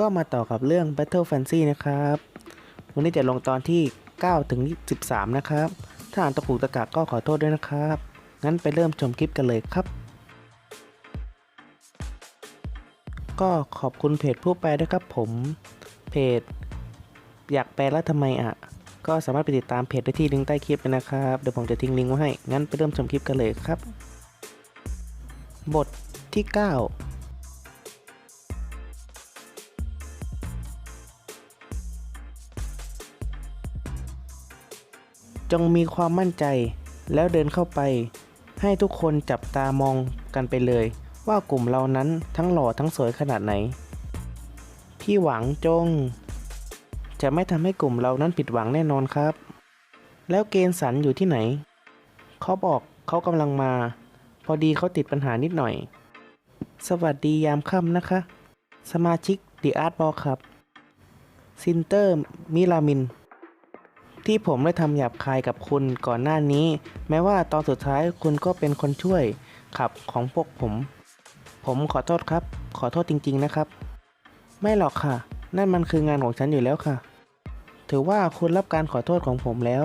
ก็มาต่อกับเรื่อง Battle Fancy นะครับ วันนี้จะลงตอนที่ 9 ถึง 13 นะครับ ถ้าอ่านตะกุกตะกักก็ขอโทษด้วยนะครับ งั้นไปเริ่มชมคลิปกันเลยครับ ก็ขอบคุณเพจผู้แปลด้วยครับผม เพจ อยากแปลแล้วทำไมอะ ก็สามารถไปติดตามเพจได้ที่ลิงก์ใต้คลิปเลยนะครับ เดี๋ยวผมจะทิ้งลิงก์ไว้ให้ งั้นไปเริ่มชมคลิปกันเลยครับ บทที่ 9 จงมีความมั่นใจ แล้วเดินเข้าไป ให้ทุกคนจับตามองกันไปเลย ว่ากลุ่มเรานั้นทั้งหล่อทั้งสวยขนาดไหน พี่หวังจง จะไม่ทำให้กลุ่มเรานั้นผิดหวังแน่นอนครับ แล้วเกณฑ์สันอยู่ที่ไหน เขาบอกเขากำลังมา พอดีเขาติดปัญหานิดหน่อย สวัสดียามค่ำนะคะ สมาชิกดีอาร์ตบอลครับ ซินเตอร์ มิลามิน ที่ผมได้ทำหยาบคายกับคุณก่อนหน้านี้ แม้ว่าตอนสุดท้ายคุณก็เป็นคนช่วยขับของพวกผม ผมขอโทษครับ ขอโทษจริง ๆ นะครับ ไม่หรอกค่ะ นั่นมันคืองานของฉันอยู่แล้วค่ะ ถือว่าคุณรับการขอโทษของผมแล้ว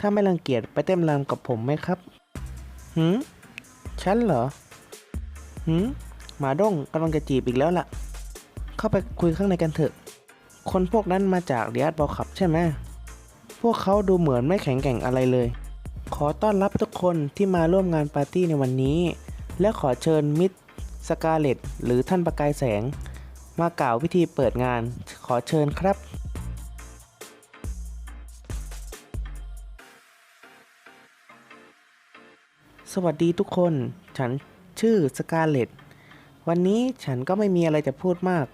ถ้าไม่รังเกียจไปเต้นรำกับผมไหมครับหืมฉันเหรอหืมหมาด้งกำลังจะจีบอีกแล้วล่ะ เข้าไปคุยข้างในกันเถอะ คนพวกนั้นมาจากเดียร์บอลขับใช่ไหม วกเขาดูเหมือนไม่แข็งแกร่งอะไรเลย ขอต้อนรับทุกคนที่มาร่วมงานปาร์ตี้ในวันนี้ และขอเชิญมิสสกาเลตหรือท่านประกายแสง มากล่าวพิธีเปิดงาน ขอเชิญครับสวัสดีทุกคน ฉันชื่อสกาเลตวันนี้ฉันก็ไม่มีอะไรจะพูดมาก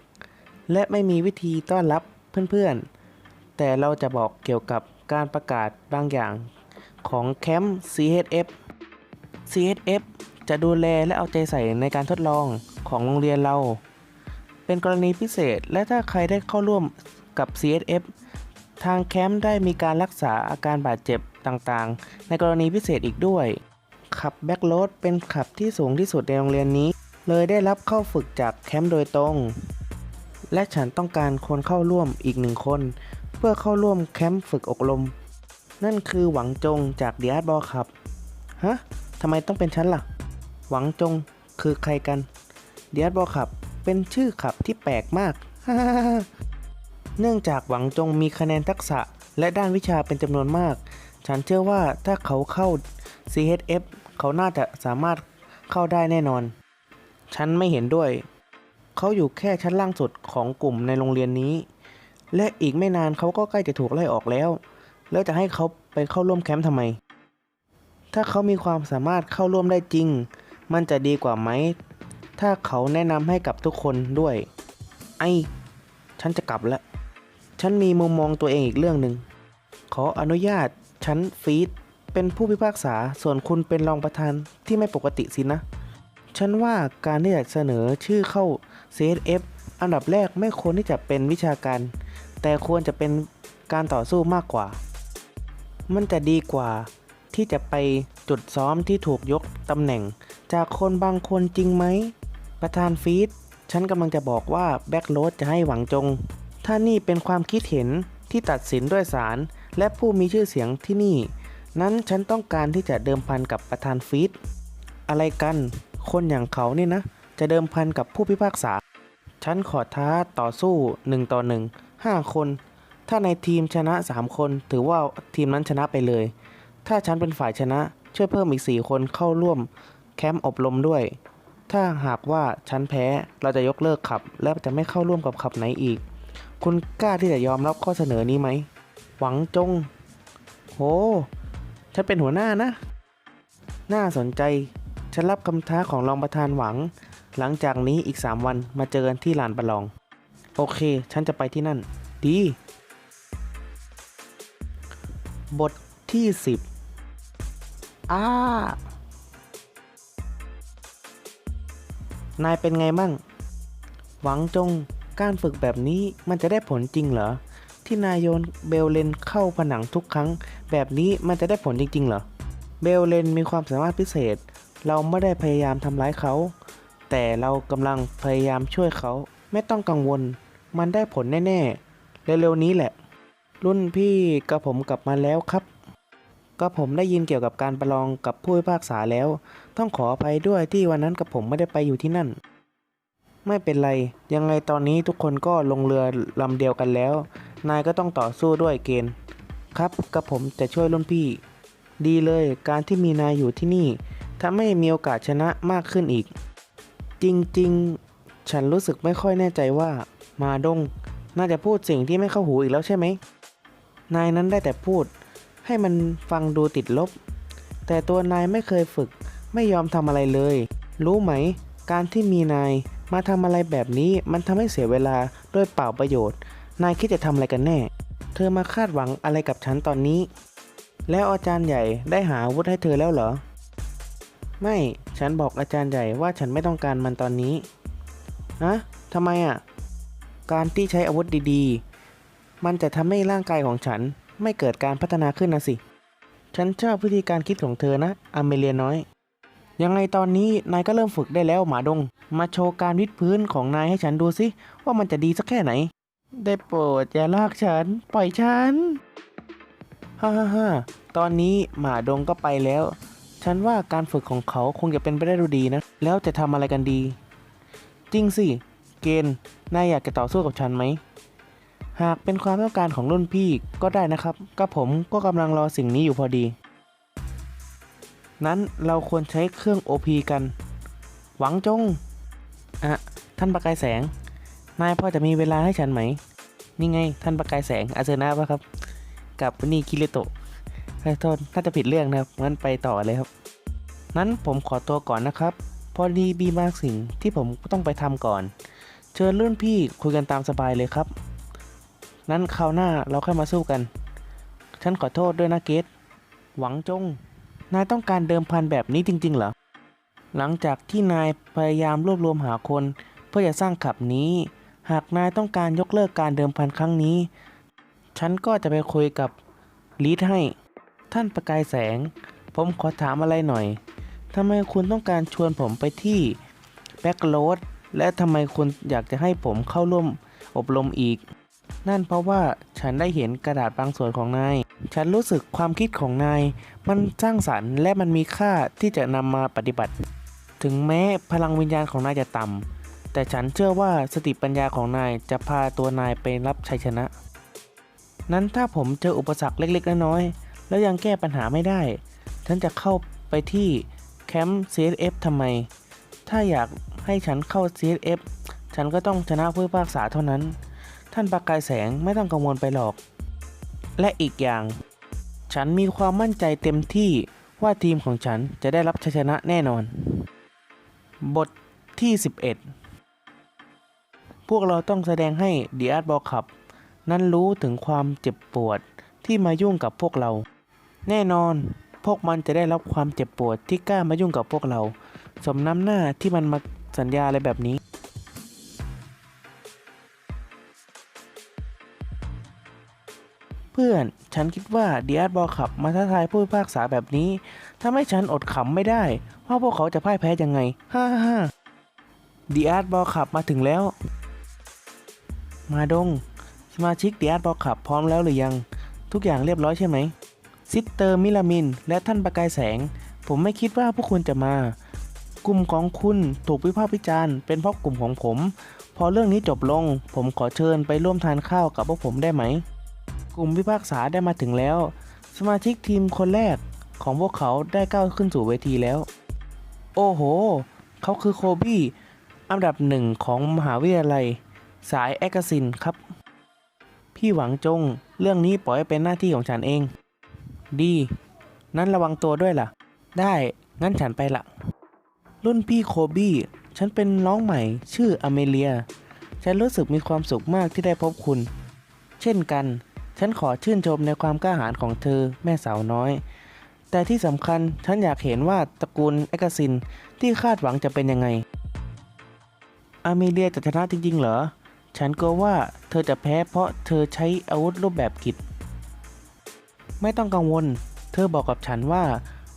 และไม่มีวิธีต้อนรับเพื่อนๆ แต่เราจะบอกเกี่ยวกับ การประกาศบางอย่างของแคมป์ CHF CHF จะดูแลและเอาใจใส่ในการทดลองของโรงเรียนเรา เป็นกรณีพิเศษและถ้าใครได้เข้าร่วมกับ CHF ทางแคมป์ได้มีการรักษาอาการบาดเจ็บต่างๆ ในกรณีพิเศษอีกด้วย ขับแบ็กโรดเป็นขับที่สูงที่สุดในโรงเรียนนี้ เลยได้รับเข้าฝึกจากแคมป์โดยตรง และฉันต้องการคนเข้าร่วมอีกหนึ่งคน เพื่อเข้าร่วมแคมป์ฝึกอบรม นั่นคือหวังจงจากเดียร์บอครับ ฮะทำไมต้องเป็นฉันล่ะ หวังจงคือใครกันเดียร์บอลขับ เป็นชื่อขับที่แปลกมาก เนื่องจากหวังจงมีคะแนนทักษะและด้านวิชาเป็นจำนวนมาก ฉันเชื่อว่าถ้าเขาเข้า CHF เขาน่าจะสามารถเข้าได้แน่นอน ฉันไม่เห็นด้วย เขาอยู่แค่ชั้นล่างสุดของกลุ่มในโรงเรียนนี้ และอีกไม่นานเขาก็ใกล้จะถูกไล่ออกแล้ว แล้วจะให้เขาไปเข้าร่วมแคมป์ทำไม ถ้าเขามีความสามารถเข้าร่วมได้จริง มันจะดีกว่าไหม ถ้าเขาแนะนำให้กับทุกคนด้วย ไอ้ฉันจะกลับล้วฉันมีมุมมองตัวเองอีกเรื่องหนึ่ง ขออนุญาต ฉันฟีดเป็นผู้พิพากษา ส่วนคุณเป็นรองประธานที่ไม่ปกติสินะ ฉันว่าการที่จะเสนอชื่อเข้า CSF อันดับแรกไม่ควรที่จะเป็นวิชาการ แต่ควรจะเป็นการต่อสู้มากกว่า มันจะดีกว่าที่จะไปจุดซ้อมที่ถูกยกตำแหน่ง จากคนบางคนจริงไหม ประธานฟีดฉันกำลังจะบอกว่าแบ็กโรดจะให้หวังจง ถ้านี่เป็นความคิดเห็นที่ตัดสินด้วยศาลและผู้มีชื่อเสียงที่นี่ นั้นฉันต้องการที่จะเดิมพันกับประธานฟีดอะไรกัน คนอย่างเขานี่นะ จะเดิมพันกับผู้พิพากษา ฉันขอท้าต่อสู้1ต่อ1 5 คน ถ้าในทีมชนะ 3 คน ถือว่าทีมนั้นชนะไปเลย ถ้าฉันเป็นฝ่ายชนะ ช่วยเพิ่มอีก 4 คนเข้าร่วมแคมป์อบรมด้วย ถ้าหากว่าฉันแพ้เราจะยกเลิกขับ และจะไม่เข้าร่วมกับขับไหนอีก คุณกล้าที่จะยอมรับข้อเสนอนี้ไหม หวังจง โห ฉันเป็นหัวหน้านะ น่าสนใจ ฉันรับคำท้าของรองประธานหวัง หลังจากนี้อีก 3 วันมาเจอกันที่ลานประลอง โอเค ฉันจะไปที่นั่น ดี บทที่ 10 อ้า นายเป็นไงมั่ง หวังจงการฝึกแบบนี้มันจะได้ผลจริงเหรอ ที่นายโยนเบลเลนเข้าผนังทุกครั้ง แบบนี้มันจะได้ผลจริง ๆ เหรอ เบลเลนมีความสามารถพิเศษ เราไม่ได้พยายามทำร้ายเขา แต่เรากำลังพยายามช่วยเขา ไม่ต้องกังวล มันได้ผลแน่ๆ เร็วๆนี้แหละ รุ่นพี่กับผมกลับมาแล้วครับก็ผมได้ยินเกี่ยวกับการประลองกับผู้พิพากษาแล้ว ต้องขออภัยด้วยที่วันนั้นกับผมไม่ได้ไปอยู่ที่นั่น ไม่เป็นไร ยังไงตอนนี้ทุกคนก็ลงเรือลำเดียวกันแล้ว นายก็ต้องต่อสู้ด้วยเกณฑ์ ครับกับผมจะช่วยรุ่นพี่ ดีเลยการที่มีนายอยู่ที่นี่ทำให้มีโอกาสชนะมากขึ้นอีก จริงๆ ฉันรู้สึกไม่ค่อยแน่ใจว่า มาดง น่าจะพูดสิ่งที่ไม่เข้าหูอีกแล้วใช่ไหม นายนั้นได้แต่พูด ให้มันฟังดูติดลบ แต่ตัวนายไม่เคยฝึก ไม่ยอมทำอะไรเลย รู้ไหม การที่มีนายมาทำอะไรแบบนี้มันทำให้เสียเวลาด้วยเปล่าประโยชน์ นายคิดจะทำอะไรกันแน่ เธอมาคาดหวังอะไรกับฉันตอนนี้ แล้วอาจารย์ใหญ่ได้หาอาวุธให้เธอแล้วเหรอ ไม่ ฉันบอกอาจารย์ใหญ่ว่าฉันไม่ต้องการมันตอนนี้นะทำไมอะ การที่ใช้อาวุธดีๆ มันจะทำให้ร่างกายของฉันไม่เกิดการพัฒนาขึ้นนะสิ ฉันชอบวิธีการคิดของเธอนะอเมเลียน้อย ยังไงตอนนี้นายก็เริ่มฝึกได้แล้วหมาดง มาโชว์การวิดพื้นของนายให้ฉันดูสิว่ามันจะดีสักแค่ไหน ได้โปรดอย่าลากฉัน ปล่อยฉัน ฮ่าฮ่าฮ่าตอนนี้หมาดงก็ไปแล้ว ฉันว่าการฝึกของเขาคงจะเป็นไปได้ดูดีนะ แล้วจะทำอะไรกันดี จริงสิ เกณฑ์นายอยากจะต่อสู้กับฉันไหม หากเป็นความต้องการของรุ่นพี่ก็ได้นะครับก็ผมก็กำลังรอสิ่งนี้อยู่พอดี นั้นเราควรใช้เครื่อง OP กัน หวังจง อะ ท่านประกายแสง นายพอจะมีเวลาให้ฉันไหม นี่ไง ท่านประกายแสงอาเซนาปะครับ กับนี่คิริโตะเฮ้ยโทษน่าจะผิดเรื่องนะครับ งั้นไปต่อเลยครับ นั้นผมขอตัวก่อนนะครับ พอดีมีบางสิ่งที่ผมต้องไปทำก่อน เชิญรุ่นพี่คุยกันตามสบายเลยครับ นั้นคราวหน้าเราค่อยมาสู้กัน ฉันขอโทษด้วยนะเกตหวังจง นายต้องการเดิมพันแบบนี้จริง ๆ เหรอ หลังจากที่นายพยายามรวบรวมหาคน เพื่อจะสร้างขับนี้ หากนายต้องการยกเลิกการเดิมพันครั้งนี้ ฉันก็จะไปคุยกับลีดให้ ท่านประกายแสง ผมขอถามอะไรหน่อยทำไมคุณต้องการชวนผมไปที่แบ็กโรด และทำไมคุณอยากจะให้ผมเข้าร่วมอบรมอีก นั่นเพราะว่าฉันได้เห็นกระดาษบางส่วนของนาย ฉันรู้สึกความคิดของนาย มันสร้างสรรค์และมันมีค่าที่จะนำมาปฏิบัติ ถึงแม้พลังวิญญาณของนายจะต่ำแต่ฉันเชื่อว่าสติปัญญาของนายจะพาตัวนายไปรับชัยชนะ นั้นถ้าผมเจออุปสรรคเล็กๆน้อยๆแล้วยังแก้ปัญหาไม่ได้ ฉันจะเข้าไปที่แคมป์ CSF ทำไม ถ้าอยาก ให้ฉันเข้า CSF ฉันก็ต้องชนะผู้พิพากษาเท่านั้น ท่านประกายแสงไม่ต้องกังวลไปหรอก และอีกอย่าง ฉันมีความมั่นใจเต็มที่ว่าทีมของฉันจะได้รับชัยชนะแน่นอน บทที่ 11 พวกเราต้องแสดงให้ดีอาร์ตบอลขับ นั้นรู้ถึงความเจ็บปวดที่มายุ่งกับพวกเรา แน่นอนพวกมันจะได้รับความเจ็บปวดที่กล้ามายุ่งกับพวกเรา สมน้ำหน้าที่มันมา สัญญาอะไรแบบนี้ เพื่อน ฉันคิดว่าดีอาร์บอขับมาท้าทายผู้พิพากษาแบบนี้ทำให้ฉันอดขำไม่ได้ ว่าพวกเขาจะพ่ายแพ้ยังไงฮ่าฮ่าฮ่าดีอาร์บอขับมาถึงแล้ว มาดง สมาชิกดีอาร์บอขับพร้อมแล้วหรือยัง ทุกอย่างเรียบร้อยใช่ไหมซิสเตอร์มิลามิน และท่านประกายแสง ผมไม่คิดว่าพวกคุณจะมา กลุ่มของคุณถูกวิพากษ์วิจารณ์เป็นเพราะกลุ่มของผม พอเรื่องนี้จบลง ผมขอเชิญไปร่วมทานข้าวกับพวกผมได้ไหม กลุ่มพิพากษาได้มาถึงแล้ว สมาชิกทีมคนแรกของพวกเขาได้ก้าวขึ้นสู่เวทีแล้ว โอ้โห เขาคือโคบี้อันดับหนึ่งของมหาวิทยาลัย สายแอคซินครับ พี่หวังจง เรื่องนี้ปล่อยให้เป็นหน้าที่ของฉันเอง ดี นั้นระวังตัวด้วยล่ะ ได้ งั้นฉันไปละ รุ่นพี่โคบี้ ฉันเป็นน้องใหม่ชื่ออเมเลีย ฉันรู้สึกมีความสุขมากที่ได้พบคุณ เช่นกัน ฉันขอชื่นชมในความกล้าหาญของเธอแม่สาวน้อย แต่ที่สำคัญฉันอยากเห็นว่าตระกูลแอคซินที่คาดหวังจะเป็นยังไง อเมเลียจะชนะจริงๆเหรอ ฉันกลัวว่าเธอจะแพ้เพราะเธอใช้อาวุธรูปแบบกิจ ไม่ต้องกังวล เธอบอกกับฉันว่า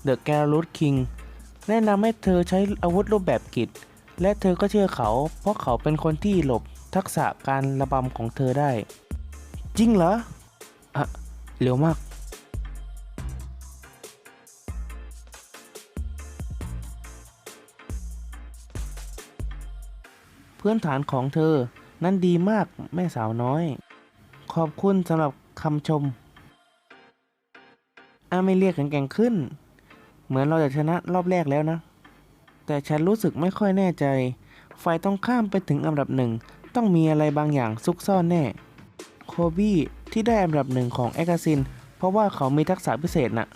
เดอะแกรูดคิง แนะนำให้เธอใช้อาวุธรูปแบบกิจ และเธอก็เชื่อเขา เพราะเขาเป็นคนที่หลบทักษะการระบำของเธอได้ จริงเหรออะเร็วมาก เพื้นฐานของเธอนั้นดีมากแม่สาวน้อย ขอบคุณสำหรับคำชมอาไม่เรียกแข็งๆขึ้น เหมือนเราจะชนะรอบแรกแล้วนะ แต่ฉันรู้สึกไม่ค่อยแน่ใจ ฝ่ายต้องข้ามไปถึงอันดับหนึ่ง ต้องมีอะไรบางอย่างซุกซ่อนแน่ โคบี้ที่ได้อันดับหนึ่งของแอคาซิน เพราะว่าเขามีทักษะพิเศษน่ะ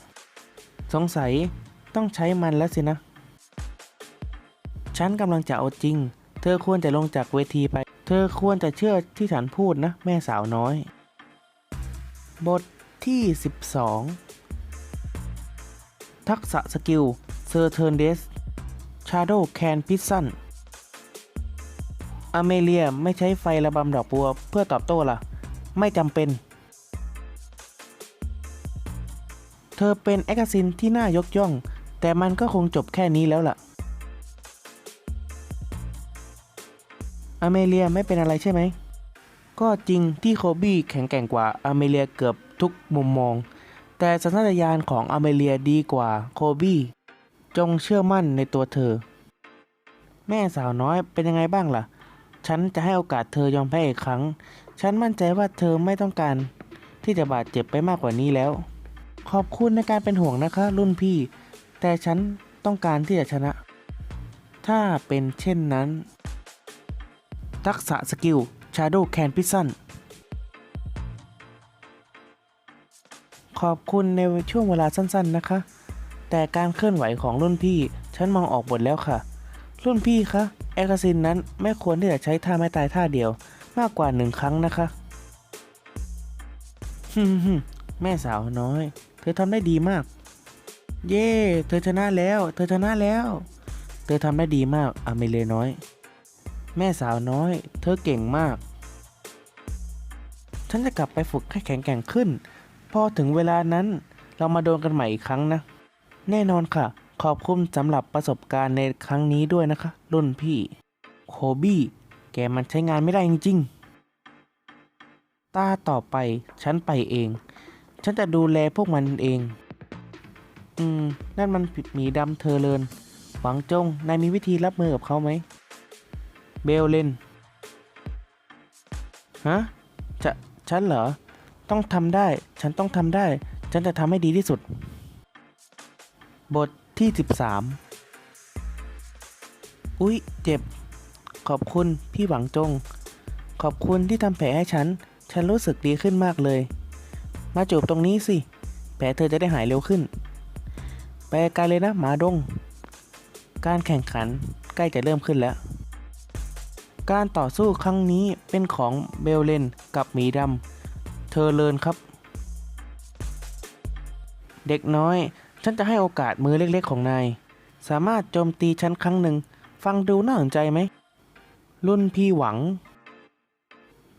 สงสัยต้องใช้มันแล้วสินะ ฉันกำลังจะเอาจริง เธอควรจะลงจากเวทีไป เธอควรจะเชื่อที่ฉันพูดนะ แม่สาวน้อย บทที่ 12 ทักษะสกิลเซอร์เทนเดสชาร์โดแคนพิซซันอเมเลียไม่ใช้ไฟระบำดอกบัวเพื่อตอบโต้ล่ะ ไม่จำเป็น เธอเป็นแอคซินที่น่ายกย่อง แต่มันก็คงจบแค่นี้แล้วล่ะ อเมเลียไม่เป็นอะไรใช่ไหม ก็จริงที่โคบี้แข็งแกร่งกว่าอเมเลียเกือบทุกมุมมอง แต่สัญชาตญาณของอเมเลียดีกว่าโคบี้จงเชื่อมั่นในตัวเธอ แม่สาวน้อยเป็นยังไงบ้างล่ะ ฉันจะให้โอกาสเธอยอมแพ้อีกครั้ง ฉันมั่นใจว่าเธอไม่ต้องการ ที่จะบาดเจ็บไปมากกว่านี้แล้ว ขอบคุณในการเป็นห่วงนะคะ รุ่นพี่ แต่ฉันต้องการที่จะชนะ ถ้าเป็นเช่นนั้น ทักษะสกิล Shadow Can p ขอบคุณในช่วงเวลาสั้นๆนะคะ แต่การเคลื่อนไหวของรุ่นพี่ฉันมองออกหมดแล้วค่ะ รุ่นพี่คะแอคซินนั้นไม่ควรที่จะใช้ท่าไม่ตายท่าเดียวมากกว่าหนึ่งครั้งนะคะฮึมฮึแม่สาวน้อย เธอทำได้ดีมาก เย่เธอชนะแล้ว เธอชนะแล้ว เธอทำได้ดีมากอเมเลน้อย แม่สาวน้อย เธอเก่งมาก ฉันจะกลับไปฝึกให้แข็งแกร่งขึ้น พอถึงเวลานั้นเรามาโดนกันใหม่อีกครั้งนะ แน่นอนค่ะ ขอบคุณสำหรับประสบการณ์ในครั้งนี้ด้วยนะคะ รุ่นพี่ โคบี้แกมันใช้งานไม่ได้จริงๆ ตาต่อไปฉันไปเอง ฉันจะดูแลพวกมันเอง อืม นั่นมันผิดหมีดำเธอเลิน หวังจง นายมีวิธีรับมือกับเขาไหม เบลเลนฮะ จะ ฉันเหรอ ต้องทำได้ ฉันต้องทำได้ ฉันจะทำให้ดีที่สุด บทที่ 13 อุ๊ย เจ็บ ขอบคุณพี่หวังจง ขอบคุณที่ทำแผลให้ฉัน ฉันรู้สึกดีขึ้นมากเลย มาจูบตรงนี้สิ แผลเธอจะได้หายเร็วขึ้น ไปไกลเลยนะหมาดง การแข่งขันใกล้จะเริ่มขึ้นแล้วการต่อสู้ครั้งนี้เป็นของเบลเลนกับหมีดำ อเลินครับ เด็กน้อย ฉันจะให้โอกาสมือเล็กๆของนาย สามารถโจมตีฉันครั้งหนึ่ง ฟังดูน่าสนใจไหม รุ่นพี่หวัง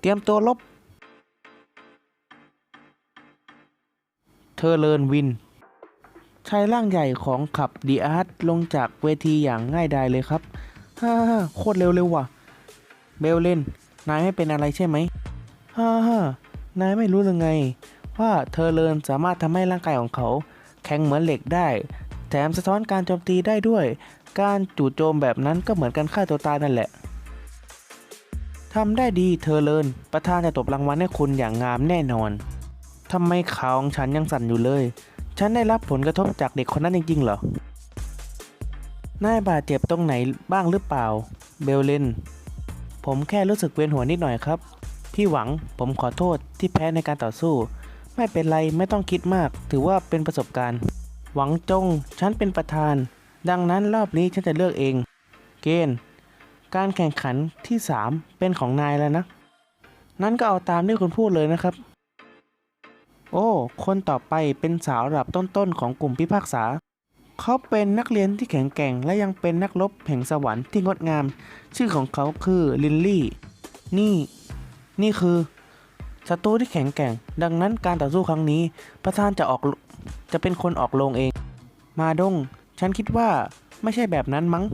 เตรียมตัวลบ เธอเลินวินชายร่างใหญ่ของขับดีอาร์ตลงจากเวทีอย่างง่ายดายเลยครับ ฮ่าฮ่าโคตรเร็วเลยว่ะ เบลเลนนายไม่เป็นอะไรใช่ไหม ฮ่าฮ่า นายไม่รู้หรือไง ว่าเธอเลินสามารถทำให้ร่างกายของเขา แข็งเหมือนเหล็กได้ แถมสะท้อนการโจมตีได้ด้วย การจู่โจมแบบนั้นก็เหมือนการฆ่าตัวตายนั่นแหละทำได้ดีเธอเลิน ประธานจะตบรางวัลให้คุณอย่างงามแน่นอนทำไมขาของฉันยังสั่นอยู่เลย ฉันได้รับผลกระทบจากเด็กคนนั้นจริงๆเหรอนายบาดเจ็บตรงไหนบ้างหรือเปล่า เบลเลนผมแค่รู้สึกเวียนหัวนิดหน่อยครับ พี่หวังผมขอโทษที่แพ้ในการต่อสู้ ไม่เป็นไรไม่ต้องคิดมาก ถือว่าเป็นประสบการณ์ หวังจง ฉันเป็นประธาน ดังนั้นรอบนี้ฉันจะเลือกเอง เกณฑ์ การแข่งขันที่ 3 เป็นของนายแล้วนะ นั้นก็เอาตามที่คุณพูดเลยนะครับ โอ้ คนต่อไปเป็นสาวระดับต้นๆของกลุ่มพิพากษาเขาเป็นนักเรียนที่แข็งแกร่ง และยังเป็นนักรบแห่งสวรรค์ที่งดงาม ชื่อของเขาคือลินลี่ นี่ นี่คือศัตรูที่แข็งแกร่ง ดังนั้นการต่อสู้ครั้งนี้ประธานจะออกจะเป็นคนออกโรงเอง มาดง ฉันคิดว่าไม่ใช่แบบนั้นมั้ง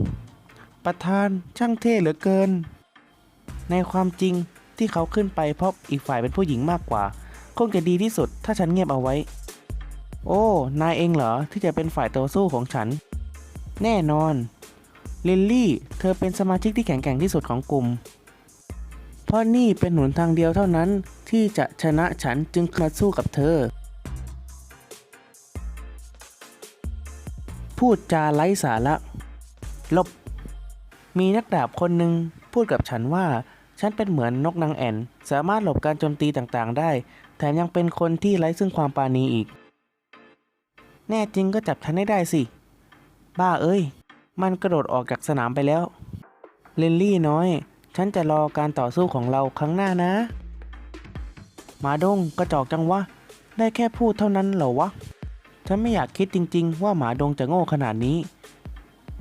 ประธานช่างเท่เหลือเกิน ในความจริงที่เขาขึ้นไปเพราะอีกฝ่ายเป็นผู้หญิงมากกว่า คงจะดีที่สุดถ้าฉันเงียบเอาไว้ โอ้ นายเองเหรอที่จะเป็นฝ่ายต่อสู้ของฉัน แน่นอน ลิลลี่ เธอเป็นสมาชิกที่แข็งแกร่งที่สุดของกลุ่ม ราะนี่เป็นหนทางเดียวเท่านั้นที่จะชนะฉันจึงมาสู้กับเธอ พูดจาไร้สาระลบ มีนักดาบคนหนึ่งพูดกับฉันว่า ฉันเป็นเหมือนนกนางแอ่น สามารถหลบการโจมตีต่างๆ ได้ แถมยังเป็นคนที่ไร้ซึ่งความปาณีอีก แน่จริงก็จับฉันให้ได้สิ บ้าเอ้ย มันกระโดดออกจากสนามไปแล้วลินลี่น้อย ฉันจะรอการต่อสู้ของเราครั้งหน้านะหมาดงกระจอกจังวะ ได้แค่พูดเท่านั้นเหรอวะ ฉันไม่อยากคิดจริง ๆ ว่าหมาดงจะโง่ขนาดนี้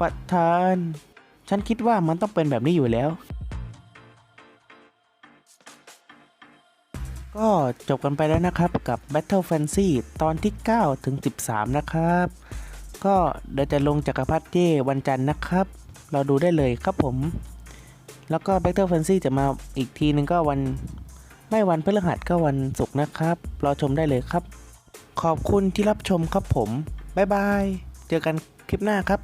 ประธาน ฉันคิดว่ามันต้องเป็นแบบนี้อยู่แล้ว ก็จบกันไปแล้วนะครับกับ Battle Fantasy ตอนที่ 9 ถึง 13 นะครับ ก็เดี๋ยวจะลงจักรพรรดิเย่วันจันทร์นะครับ เราดูได้เลยครับผม แล้วก็ Battle Fantasy จะมาอีกทีนึงก็วัน ไม่วันพฤหัสก็วันศุกร์นะครับ รอชมได้เลยครับ ขอบคุณที่รับชมครับผม บ๊ายบาย เจอกันคลิปหน้าครับ